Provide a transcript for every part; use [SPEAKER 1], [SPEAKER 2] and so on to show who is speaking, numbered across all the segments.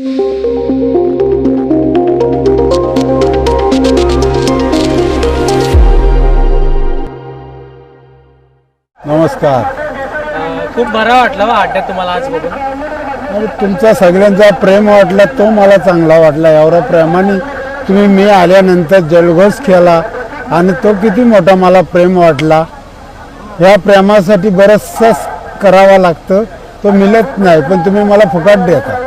[SPEAKER 1] नमस्कार.
[SPEAKER 2] खूप बरं वाटलं अड्ड्यात तुम्हाला आज बघून.
[SPEAKER 1] तुमचा सगळ्यांचा प्रेम वाटला तो मला चांगला वाटला. एवढ्या प्रेमाने तुम्ही मी आल्यानंतर जल्लोष केला आणि तो किती मोठा मला प्रेम वाटला. या प्रेमासाठी बरंचसं करावं लागतं. तो मिळत नाही पण तुम्ही मला फुकट देता.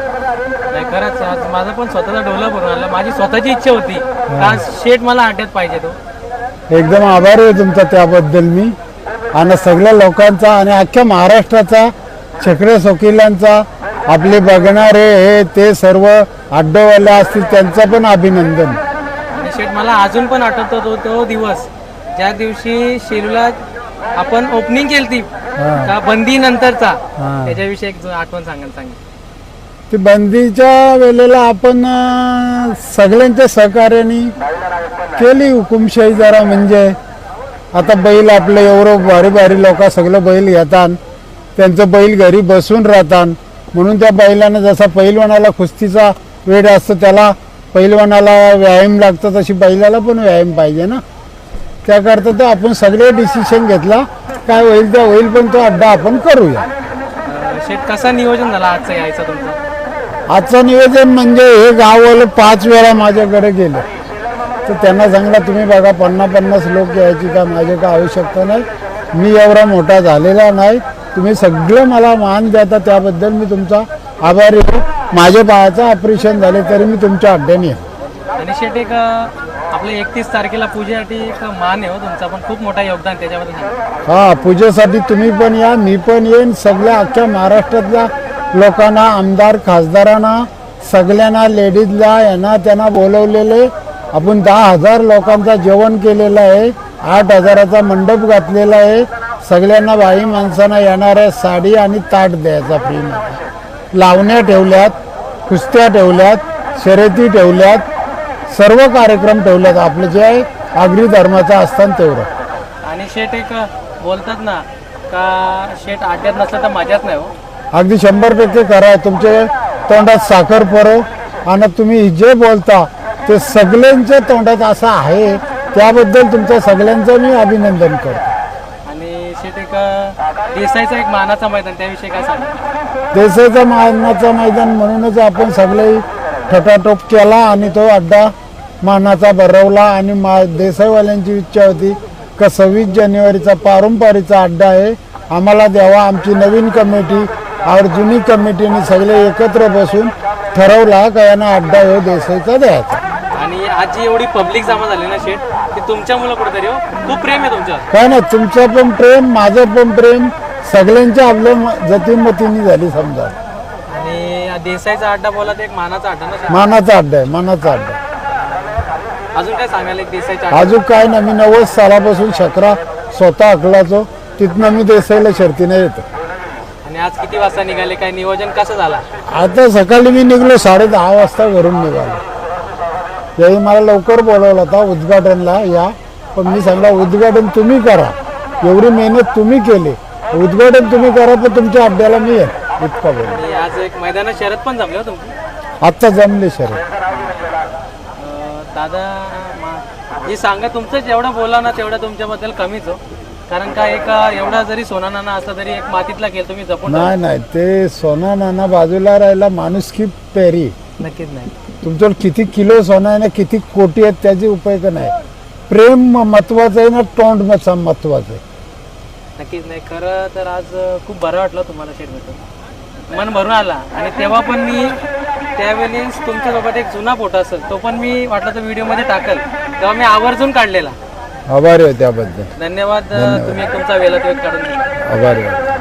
[SPEAKER 2] खरंच आज माझं पण स्वतःचा डोला भरून आला. माझी स्वतःची इच्छा होती. का शेट मला अड्ड्यात पाहिजे तो.
[SPEAKER 1] एकदम आभारी आहे तुमचा त्याबद्दल मी. आणि सगळ्या लोकांचा आणि अख्ख्या महाराष्ट्राचा छकड्या वकिलांचा आपले बघणारे हे ते सर्व अड्डेवाले असतील त्यांचं पण अभिनंदन.
[SPEAKER 2] आणि शेट मला अजून पण आठवतो तो तो दिवस. ज्या दिवशी शेलूला आपण ओपनिंग केली ती
[SPEAKER 1] हा.
[SPEAKER 2] का बंदी नंतरचा.
[SPEAKER 1] हा.
[SPEAKER 2] त्याच्याविषयी एक आठवण सांगाल सांगितलं
[SPEAKER 1] ती बंदीच्या वेळेला आपण सगळ्यांच्या सहकार्याने केली हुकुमशाही जरा म्हणजे. आता बैल आपलं एवढं भारी भारी लोक सगळं बैल घेतात. त्यांचं बैल घरी बसून राहतात. म्हणून त्या बैलानं जसा पैलवानाला कुस्तीचा वेळ असतो त्याला पैलवानाला व्यायाम लागतो तशी बैलाला पण व्यायाम पाहिजे ना. त्याकरता तर आपण सगळे डिसिशन घेतला. काय होईल त्या होईल पण तो अड्डा आपण करूया.
[SPEAKER 2] शेट कसा नियोजन झाला आजचा यायचा तुमचा?
[SPEAKER 1] आजचं नियोजन म्हणजे हे गाववाले पाच वेळा माझ्याकडे गेले. तर त्यांना सांगला तुम्ही बघा पन्नास पन्नास लोक यायची का? माझे का आवश्यकता नाही? मी एवढा मोठा झालेला नाही. तुम्ही सगळं मला मान देता त्याबद्दल मी तुमचा आभारी आहे. माझ्या बाळाचं ऑपरेशन झाले तरी मी तुमच्या अड्ड्याने आहे.
[SPEAKER 2] आणि शेट एक आपल्या एकतीस तारखेला पूजेसाठी एक मान आहे हो तुमचा पण खूप मोठा योगदान त्याच्यामध्ये
[SPEAKER 1] हा पूजेसाठी तुम्ही पण या मी पण येईन. सगळ्या अख्ख्या महाराष्ट्रातल्या लोकांना आमदार खासदारांना सगळ्यांना लेडीजला यांना त्यांना बोलवलेले. आपण दहा हजार लोकांचा जेवण केलेलं आहे. आठ हजाराचा मंडप घातलेला आहे. सगळ्यांना बाई माणसांना येणाऱ्या साडी आणि ताट द्यायचा फ्रीमध्ये लावण्या ठेवल्यात कुस्त्या ठेवल्यात शर्यती ठेवल्यात सर्व कार्यक्रम ठेवल्यात. आपलं जे आहे आगरी धर्माचं असतं तेवढं.
[SPEAKER 2] आणि शेठ एक बोलतात ना का शेठ आठ्यात नसलं तर मजाच नाही हो.
[SPEAKER 1] अगदी शंभर टक्के करा. तुमच्या तोंडात साखर परो आणि तुम्ही जे बोलता ते सगळ्यांच्या तोंडात असं आहे. त्याबद्दल तुमचं सगळ्यांचं मी अभिनंदन करतो.
[SPEAKER 2] आणि देसाईचा एक मानाचा मैदान त्याविषयी काय सांगा?
[SPEAKER 1] मानाचं मैदान म्हणूनच आपण सगळे ठटाटोप केला आणि तो अड्डा मानाचा भरवला. आणि मा देसाईवाल्यांची इच्छा होती का सव्वीस जानेवारीचा पारंपरिकचा अड्डा आहे. आम्हाला द्यावा आमची नवीन कमिटी. और जुनी कमिटीने सगळे एकत्र बसून ठरवला का यांना अड्डा हो देसाईचा द्यायचा.
[SPEAKER 2] आणि आज जी एवढी पब्लिक जमा झाली ना शेट ती तुमच्यामुळे कुठेतरी हो. खूप प्रेम आहे
[SPEAKER 1] काय ना तुमचं पण प्रेम माझं पण प्रेम सगळ्यांच्या आपल्या जतीमतीने झाली समजा.
[SPEAKER 2] आणि देसाईचा अड्डा बोला एक मानाचा अड्डा ना.
[SPEAKER 1] मानाचा अड्डा आहे मानाचा अड्डा.
[SPEAKER 2] अजून काय सांगायला एक देसाईचा अड्डा?
[SPEAKER 1] अजून काय नाही मी नव्वद सालापासून शकरा स्वतः अकलाचो तिथनं मी देसाईला शर्तीने येतो.
[SPEAKER 2] आणि आज किती वाजता निघाले? काय नियोजन कसं झाला?
[SPEAKER 1] आता सकाळी मी निघलो साडे दहा वाजता घरून निघालो. त्यावेळी मला लवकर बोलवलं होता उद्घाटनला या. पण मी सांगला उद्घाटन तुम्ही करा. एवढी मेहनत तुम्ही केली. उद्घाटन तुम्ही करा पण तुमच्या अड्ड्याला मी आहे इतका बोल
[SPEAKER 2] आणि आज एक मैदानात शरद पण जमले हो तुमची?
[SPEAKER 1] आत्ता जमले
[SPEAKER 2] अं, दादा मा- जे सांगा तुमचं जेवढं बोला ना तेवढं तुमच्याबद्दल कमीच हो. कारण का एक एवढा जरी सोना नाना असला तरी एक मातीतला खेळ तुम्ही जपून
[SPEAKER 1] नाही नाही ते सोना नाना बाजूला राहिला माणूस की पेरी.
[SPEAKER 2] नक्कीच नाही.
[SPEAKER 1] तुमच्यावर किती किलो सोनं आहे ना किती कोटी आहेत त्याची उपयोग नाही. प्रेम महत्वाचं आहे ना तोंड महत्वाचं आहे.
[SPEAKER 2] नक्कीच नाही. खरं तर आज खूप बरं वाटलं तुम्हाला शेट भेटून मन भरून आला. आणि तेव्हा पण मी त्यावेळेस तुमच्यासोबत एक जुना फोटो असेल तो पण मी वाटलं तर व्हिडिओमध्ये टाकल. तेव्हा मी आवर्जून काढलेला.
[SPEAKER 1] आभारी आहे त्याबद्दल.
[SPEAKER 2] धन्यवाद तुम्ही तुमचा वेळात वेळ काढून दिला
[SPEAKER 1] आभारी आहे.